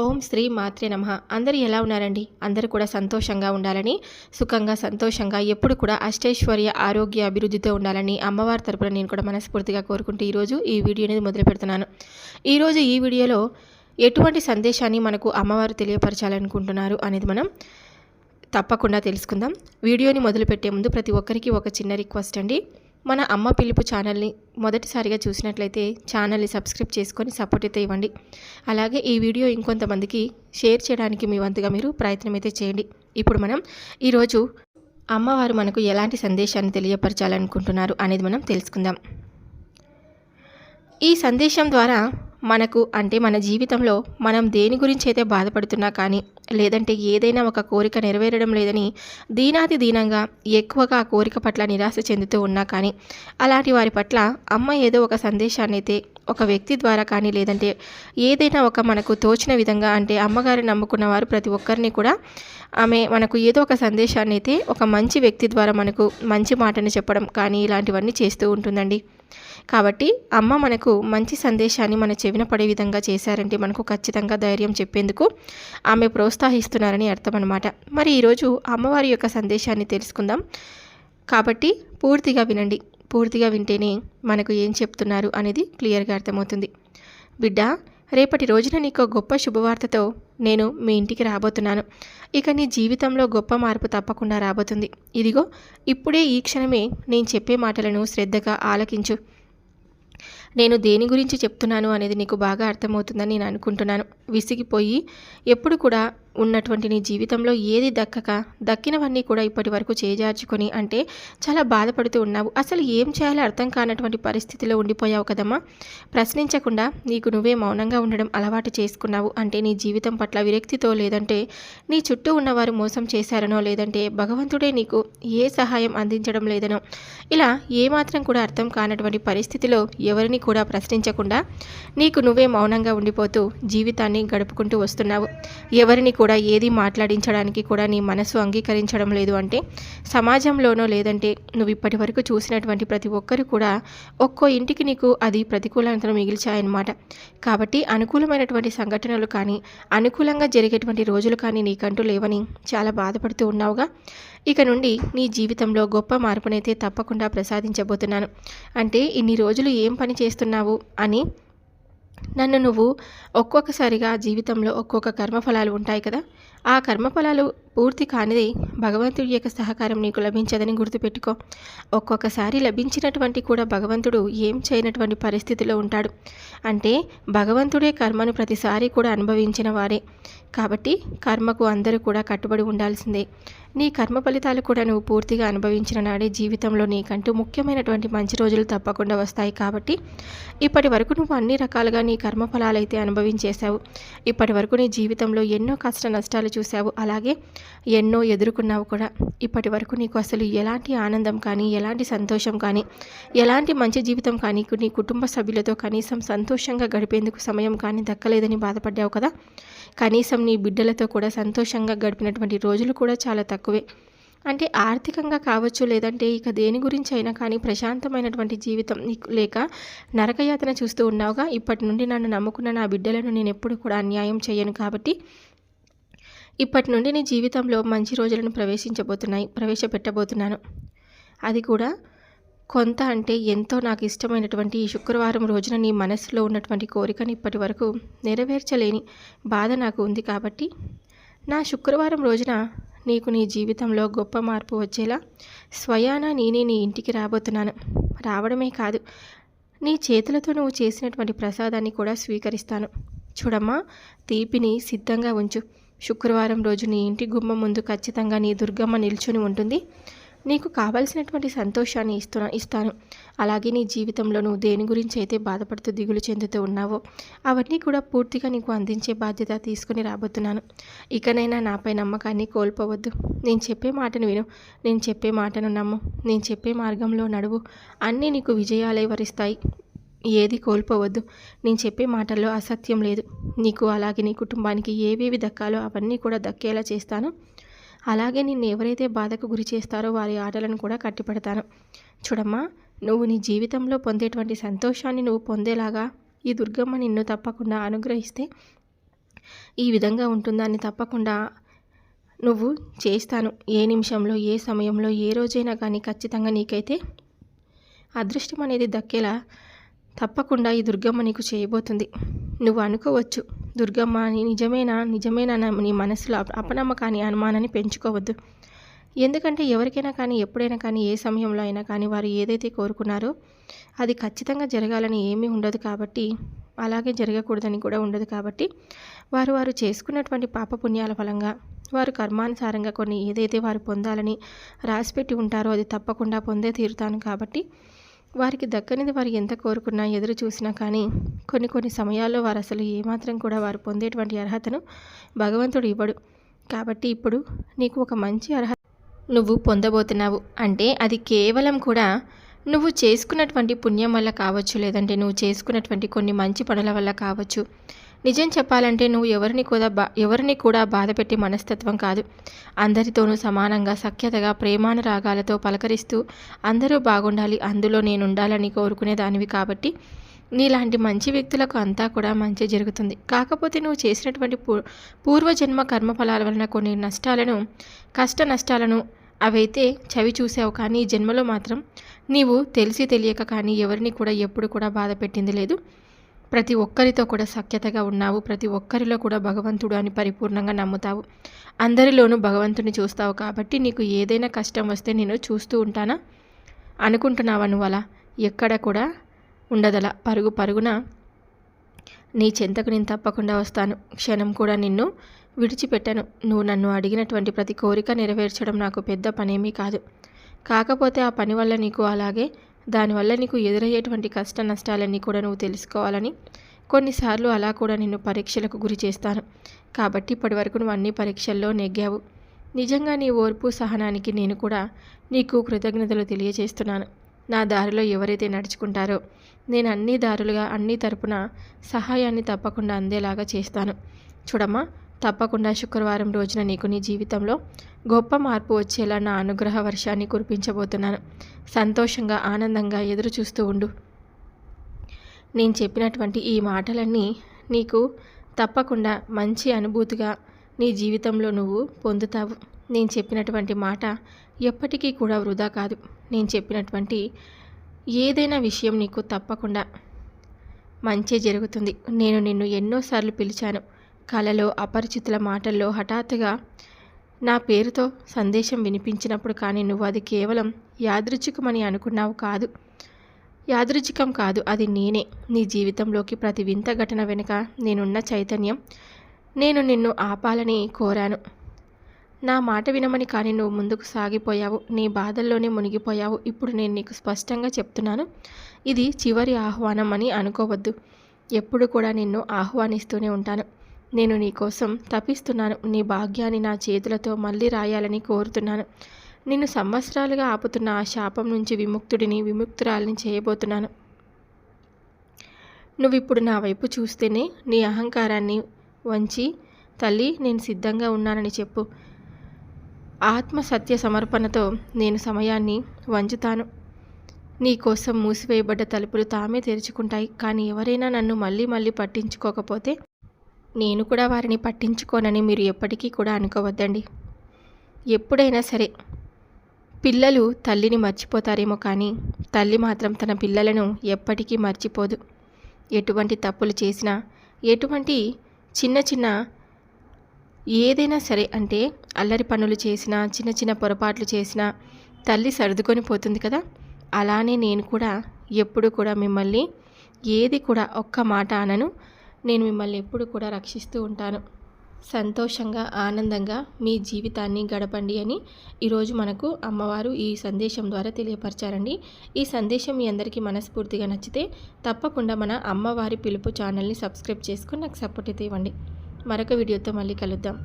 ఓం శ్రీ మాత్రే నమ. అందరూ ఎలా ఉన్నారండి? అందరూ కూడా సంతోషంగా ఉండాలని సుఖంగా సంతోషంగా ఎప్పుడు కూడా అష్టైశ్వర్య ఆరోగ్య అభివృద్ధితో ఉండాలని అమ్మవారి తరపున నేను కూడా మనస్ఫూర్తిగా కోరుకుంటూ ఈరోజు ఈ వీడియో అనేది మొదలు పెడుతున్నాను. ఈరోజు ఈ వీడియోలో ఎటువంటి సందేశాన్ని మనకు అమ్మవారు తెలియపరచాలనుకుంటున్నారు అనేది మనం తప్పకుండా తెలుసుకుందాం. వీడియోని మొదలుపెట్టే ముందు ప్రతి ఒక్కరికి ఒక చిన్న రిక్వెస్ట్ అండి. మన అమ్మ పిలుపు ఛానల్ని మొదటిసారిగా చూసినట్లయితే ఛానల్ని సబ్స్క్రైబ్ చేసుకొని సపోర్ట్ అయితే ఇవ్వండి. అలాగే ఈ వీడియో ఇంకొంతమందికి షేర్ చేయడానికి మీ వంతుగా మీరు ప్రయత్నం అయితే చేయండి. ఇప్పుడు మనం ఈరోజు అమ్మవారు మనకు ఎలాంటి సందేశాన్ని తెలియపరచాలనుకుంటున్నారు అనేది మనం తెలుసుకుందాం. ఈ సందేశం ద్వారా మనకు అంటే మన జీవితంలో మనం దేని గురించి అయితే బాధపడుతున్నా కానీ లేదంటే ఏదైనా ఒక కోరిక నెరవేరడం లేదని దీనాతి దీనంగా ఎక్కువగా ఆ కోరిక పట్ల నిరాశ చెందుతూ ఉన్నా కానీ అలాంటి వారి పట్ల అమ్మ ఏదో ఒక సందేశాన్ని అయితే ఒక వ్యక్తి ద్వారా కానీ లేదంటే ఏదైనా ఒక మనకు తోచిన విధంగా అంటే అమ్మగారిని నమ్ముకున్న వారు ప్రతి ఒక్కరిని కూడా ఆమె మనకు ఏదో ఒక సందేశాన్ని అయితే ఒక మంచి వ్యక్తి ద్వారా మనకు మంచి మాటను చెప్పడం కానీ ఇలాంటివన్నీ చేస్తూ ఉంటుందండి. కాబట్టి అమ్మ మనకు మంచి సందేశాన్ని మన చెవిన పడే విధంగా చేశారంటే మనకు ఖచ్చితంగా ధైర్యం చెప్పేందుకు ఆమె ప్రోత్సహిస్తున్నారని అర్థం అనమాట మరి ఈరోజు అమ్మవారి యొక్క సందేశాన్ని తెలుసుకుందాం. కాబట్టి పూర్తిగా వినండి. పూర్తిగా వింటేనే మనకు ఏం చెప్తున్నారు అనేది క్లియర్గా అర్థమవుతుంది. బిడ్డ రేపటి రోజున నీకు గొప్ప శుభవార్తతో నేను మీ ఇంటికి రాబోతున్నాను. ఇక నీ జీవితంలో గొప్ప మార్పు తప్పకుండా రాబోతుంది. ఇదిగో ఇప్పుడే ఈ క్షణమే నేను చెప్పే మాటలను శ్రద్ధగా ఆలకించు. నేను దేని గురించి చెప్తున్నాను అనేది నీకు బాగా అర్థమవుతుందని నేను అనుకుంటున్నాను. విసిగిపోయి ఎప్పుడు కూడా ఉన్నటువంటి నీ జీవితంలో ఏది దక్కక దక్కినవన్నీ కూడా ఇప్పటి వరకు చేజార్చుకొని అంటే చాలా బాధపడుతూ ఉన్నావు. అసలు ఏం చేయాలో అర్థం కానటువంటి పరిస్థితిలో ఉండిపోయావు కదమ్మా. ప్రశ్నించకుండా నీకు నువ్వే మౌనంగా ఉండడం అలవాటు చేసుకున్నావు. అంటే నీ జీవితం పట్ల విరక్తితో లేదంటే నీ చుట్టూ ఉన్నవారు మోసం చేశారనో లేదంటే భగవంతుడే నీకు ఏ సహాయం అందించడం లేదనో. ఇలా ఏమాత్రం కూడా అర్థం కానటువంటి పరిస్థితిలో ఎవరిని కూడా ప్రశ్నించకుండా నీకు నువ్వే మౌనంగా ఉండిపోతూ జీవితాన్ని గడుపుకుంటూ వస్తున్నావు. ఎవరిని కూడా కూడా ఏది మాట్లాడించడానికి కూడా నీ మనసు అంగీకరించడం లేదు అంటే సమాజంలోనో లేదంటే నువ్వు ఇప్పటి వరకు చూసినటువంటి ప్రతి ఒక్కరు కూడా ఒక్కో ఇంటికి నీకు అది ప్రతికూలతను మిగిల్చాయన్నమాట. కాబట్టి అనుకూలమైనటువంటి సంఘటనలు కానీ అనుకూలంగా జరిగేటువంటి రోజులు కానీ నీకంటూ లేవని చాలా బాధపడుతూ ఉన్నావుగా. ఇక నుండి నీ జీవితంలో గొప్ప మార్పునైతే తప్పకుండా ప్రసాదించబోతున్నాను. అంటే ఇన్ని రోజులు ఏం పని చేస్తున్నావు అని నన్ను నువ్వు ఒక్కొక్కసారిగా జీవితంలో ఒక్కొక్క కర్మఫలాలు ఉంటాయి కదా ఆ కర్మఫలాలు పూర్తి కానిది భగవంతుడి యొక్క సహకారం నీకు లభించదని గుర్తుపెట్టుకో. ఒక్కొక్కసారి లభించినటువంటి కూడా భగవంతుడు ఏం చేయనటువంటి పరిస్థితిలో ఉంటాడు. అంటే భగవంతుడే కర్మను ప్రతిసారి కూడా అనుభవించిన వారే. కాబట్టి కర్మకు అందరూ కూడా కట్టుబడి ఉండాల్సిందే. నీ కర్మ ఫలితాలు కూడా నువ్వు పూర్తిగా అనుభవించిన నాడే జీవితంలో నీకంటూ ముఖ్యమైనటువంటి మంచి రోజులు తప్పకుండా వస్తాయి కాబట్టి ఇప్పటి వరకు నువ్వు అన్ని రకాలుగా నీ కర్మ ఫలాలైతే అనుభవించేశావు. ఇప్పటి వరకు నీ జీవితంలో ఎన్నో కష్ట నష్టాలు చూశావు. అలాగే ఎన్నో ఎదుర్కొన్నావు కూడా. ఇప్పటి వరకు నీకు అసలు ఎలాంటి ఆనందం కానీ ఎలాంటి సంతోషం కానీ ఎలాంటి మంచి జీవితం కానీ నీ కుటుంబ సభ్యులతో కనీసం సంతోషంగా గడిపేందుకు సమయం కానీ దక్కలేదని బాధపడ్డావు కదా. కనీసం నీ బిడ్డలతో కూడా సంతోషంగా గడిపినటువంటి రోజులు కూడా చాలా తక్కువే. అంటే ఆర్థికంగా కావచ్చు లేదంటే ఇక దేని గురించి అయినా కానీ ప్రశాంతమైనటువంటి జీవితం నీకు లేక నరకయాతన చూస్తూ ఉన్నావుగా. ఇప్పటి నుండి నన్ను నమ్ముకున్న నా బిడ్డలను నేను ఎప్పుడు కూడా అన్యాయం చేయను కాబట్టి ఇప్పటి నుండి నీ జీవితంలో మంచి రోజులను ప్రవేశించబోతున్నాయి ప్రవేశపెట్టబోతున్నాను. అది కూడా కొంత అంటే ఎంతో నాకు ఇష్టమైనటువంటి ఈ శుక్రవారం రోజున నీ మనసులో ఉన్నటువంటి కోరికను ఇప్పటి వరకు నెరవేర్చలేని బాధ నాకు ఉంది కాబట్టి నా శుక్రవారం రోజున నీకు నీ జీవితంలో గొప్ప మార్పు వచ్చేలా స్వయాన నేనే నీ ఇంటికి రాబోతున్నాను. రావడమే కాదు నీ చేతులతో నువ్వు చేసినటువంటి ప్రసాదాన్ని కూడా స్వీకరిస్తాను. చూడమ్మా తీపిని సిద్ధంగా ఉంచు. శుక్రవారం రోజు నీ ఇంటి గుమ్మ ముందు ఖచ్చితంగా నీ దుర్గమ్మ నిల్చుని ఉంటుంది. నీకు కావలసినటువంటి సంతోషాన్ని ఇస్తున్నా ఇస్తాను. అలాగే నీ జీవితంలో నువ్వు దేని గురించి అయితే బాధపడుతూ దిగులు చెందుతూ ఉన్నావో అవన్నీ కూడా పూర్తిగా నీకు అందించే బాధ్యత తీసుకుని రాబోతున్నాను. ఇకనైనా నాపై నమ్మకాన్ని కోల్పోవద్దు. నేను చెప్పే మాటను విను. నేను చెప్పే మాటను నమ్ము. నేను చెప్పే మార్గంలో నడువు. అన్నీ నీకు విజయాలే వరిస్తాయి. ఏది కోల్పోవద్దు. నేను చెప్పే మాటల్లో అసత్యం లేదు. నీకు అలాగే నీ కుటుంబానికి ఏవేవి దక్కాలో అవన్నీ కూడా దక్కేలా చేస్తాను. అలాగే నిన్ను ఎవరైతే బాధకు గురి చేస్తారో వారి ఆటలను కూడా కట్టిపెడతాను. చూడమ్మా నువ్వు నీ జీవితంలో పొందేటువంటి సంతోషాన్ని నువ్వు పొందేలాగా ఈ దుర్గమ్మ నిన్ను తప్పకుండా అనుగ్రహిస్తే ఈ విధంగా ఉంటుందని తప్పకుండా నువ్వు చేస్తాను. ఏ నిమిషంలో ఏ సమయంలో ఏ రోజైనా కానీ ఖచ్చితంగా నీకైతే అదృష్టం అనేది దక్కేలా తప్పకుండా ఈ దుర్గమ్మ నీకు చేయబోతుంది. నువ్వు అనుకోవచ్చు దుర్గమ్మ అని నిజమేనా నిజమేనా నీ మనసులో అపనమ్మకాన్ని అనుమానాన్ని పెంచుకోవద్దు. ఎందుకంటే ఎవరికైనా కానీ ఎప్పుడైనా కానీ ఏ సమయంలో అయినా కానీ వారు ఏదైతే కోరుకున్నారో అది ఖచ్చితంగా జరగాలని ఏమీ ఉండదు కాబట్టి అలాగే జరగకూడదని కూడా ఉండదు కాబట్టి వారు వారు చేసుకున్నటువంటి పాపపుణ్యాల ఫలంగా వారు కర్మానుసారంగా కొన్ని ఏదైతే వారు పొందాలని రాసిపెట్టి ఉంటారో అది తప్పకుండా పొందే తీరుతాను కాబట్టి వారికి దక్కనిది వారు ఎంత కోరుకున్నా ఎదురు చూసినా కానీ కొన్ని కొన్ని సమయాల్లో వారు అసలు ఏమాత్రం కూడా వారు పొందేటువంటి అర్హతను భగవంతుడు ఇవ్వడు. కాబట్టి ఇప్పుడు నీకు ఒక మంచి అర్హత నువ్వు పొందబోతున్నావు అంటే అది కేవలం కూడా నువ్వు చేసుకున్నటువంటి పుణ్యం వల్ల కావచ్చు లేదంటే నువ్వు చేసుకున్నటువంటి కొన్ని మంచి పనుల వల్ల కావచ్చు. నిజం చెప్పాలంటే నువ్వు ఎవరిని కూడా బా ఎవరిని కూడా బాధపెట్టి మనస్తత్వం కాదు. అందరితోనూ సమానంగా సఖ్యతగా ప్రేమానురాగాలతో పలకరిస్తూ అందరూ బాగుండాలి అందులో నేను ఉండాలని కోరుకునే దానివి కాబట్టి నీలాంటి మంచి వ్యక్తులకు అంతా కూడా మంచి జరుగుతుంది. కాకపోతే నువ్వు చేసినటువంటి పూ పూర్వజన్మ కర్మఫలాల వలన కొన్ని నష్టాలను కష్ట నష్టాలను అవైతే చవి చూసావు కానీ ఈ జన్మలో మాత్రం నీవు తెలిసి తెలియక కానీ ఎవరిని కూడా ఎప్పుడు కూడా బాధ పెట్టింది లేదు. ప్రతి ఒక్కరితో కూడా సఖ్యతగా ఉన్నావు. ప్రతి ఒక్కరిలో కూడా భగవంతుడు అని పరిపూర్ణంగా నమ్ముతావు. అందరిలోనూ భగవంతుని చూస్తావు కాబట్టి నీకు ఏదైనా కష్టం వస్తే నేను చూస్తూ ఉంటానా? అనుకుంటున్నావా నువ్వు అలా? ఎక్కడ కూడా ఉండదలా. పరుగు పరుగున నీ చెంతకు నేను తప్పకుండా వస్తాను. క్షణం కూడా నిన్ను విడిచిపెట్టను. నువ్వు నన్ను అడిగినటువంటి ప్రతి కోరిక నెరవేర్చడం నాకు పెద్ద పనేమీ కాదు. కాకపోతే ఆ పని వల్ల నీకు అలాగే దానివల్ల నీకు ఎదురయ్యేటువంటి కష్ట నష్టాలన్నీ కూడా నువ్వు తెలుసుకోవాలని కొన్నిసార్లు అలా కూడా నిన్ను పరీక్షలకు గురి చేస్తాను. కాబట్టి ఇప్పటి వరకు నువ్వు అన్ని పరీక్షల్లో నెగ్గావు. నిజంగా నీ ఓర్పు సహనానికి నేను కూడా నీకు కృతజ్ఞతలు తెలియజేస్తున్నాను. నా దారిలో ఎవరైతే నడుచుకుంటారో నేను అన్ని దారులుగా అన్ని తరపున సహాయాన్ని తప్పకుండా అందేలాగా చేస్తాను. చూడమ్మా తప్పకుండా శుక్రవారం రోజున నీకు నీ జీవితంలో గొప్ప మార్పు వచ్చేలా నా అనుగ్రహ వర్షాన్ని కురిపించబోతున్నాను. సంతోషంగా ఆనందంగా ఎదురు చూస్తూ ఉండు. నేను చెప్పినటువంటి ఈ మాటలన్నీ నీకు తప్పకుండా మంచి అనుభూతిగా నీ జీవితంలో నువ్వు పొందుతావు. నేను చెప్పినటువంటి మాట ఎప్పటికీ కూడా వృధా కాదు. నేను చెప్పినటువంటి ఏదైనా విషయం నీకు తప్పకుండా మంచి జరుగుతుంది. నేను నిన్ను ఎన్నోసార్లు పిలిచాను. కలలో అపరిచితుల మాటల్లో హఠాత్తుగా నా పేరుతో సందేశం వినిపించినప్పుడు కానీ నువ్వు అది కేవలం యాదృచ్ఛికమని అనుకున్నావు కాదు. యాదృచ్ఛికం కాదు అది నేనే. నీ జీవితంలోకి ప్రతి వింత ఘటన వెనుక నేనున్న చైతన్యం. నేను నిన్ను ఆపాలని కోరాను. నా మాట వినమని కానీ నువ్వు ముందుకు సాగిపోయావు. నీ బాధల్లోనే మునిగిపోయావు. ఇప్పుడు నేను నీకు స్పష్టంగా చెప్తున్నాను. ఇది చివరి ఆహ్వానం అని అనుకోవద్దు. ఎప్పుడు కూడా నిన్ను ఆహ్వానిస్తూనే ఉంటాను. నేను నీకోసం తపిస్తున్నాను. నీ భాగ్యాన్ని నా చేతులతో మళ్ళీ రాయాలని కోరుతున్నాను. నిన్ను సంవత్సరాలుగా ఆపుతున్న ఆ శాపం నుంచి విముక్తుడిని విముక్తురాలిని చేయబోతున్నాను. నువ్వు ఇప్పుడు నా వైపు చూస్తేనే నీ అహంకారాన్ని వంచి తల్లి నేను సిద్ధంగా ఉన్నానని చెప్పు. ఆత్మ సత్య సమర్పణతో నేను సమయాన్ని వంచుతాను. నీ కోసం మూసివేయబడ్డ తలుపులు తామే తెరుచుకుంటాయి. కానీ ఎవరైనా నన్ను మళ్ళీ మళ్ళీ పట్టించుకోకపోతే నేను కూడా వారిని పట్టించుకోనని మీరు ఎప్పటికీ కూడా అనుకోవద్దండి. ఎప్పుడైనా సరే. పిల్లలు తల్లిని మర్చిపోతారేమో కానీ తల్లి మాత్రం తన పిల్లలను ఎప్పటికీ మర్చిపోదు. ఎటువంటి తప్పులు చేసినా ఎటువంటి చిన్న చిన్న ఏదైనా సరే అంటే అల్లరి పనులు చేసినా చిన్న చిన్న పొరపాట్లు చేసినా తల్లి సర్దుకొని పోతుంది కదా. అలానే నేను కూడా ఎప్పుడు కూడా మిమ్మల్ని ఏది కూడా ఒక్క మాట అనను. నేను మిమ్మల్ని ఎప్పుడు కూడా రక్షిస్తూ ఉంటాను. సంతోషంగా ఆనందంగా మీ జీవితాన్ని గడపండి అని ఈరోజు మనకు అమ్మవారు ఈ సందేశం ద్వారా తెలియపరచారండి. ఈ సందేశం మీ అందరికీ మనస్ఫూర్తిగా నచ్చితే తప్పకుండా మన అమ్మవారి పిలుపు ఛానల్ని సబ్స్క్రైబ్ చేసుకుని నాకు సపోర్ట్ అయితే ఇవ్వండి. మరొక వీడియోతో మళ్ళీ కలుద్దాం.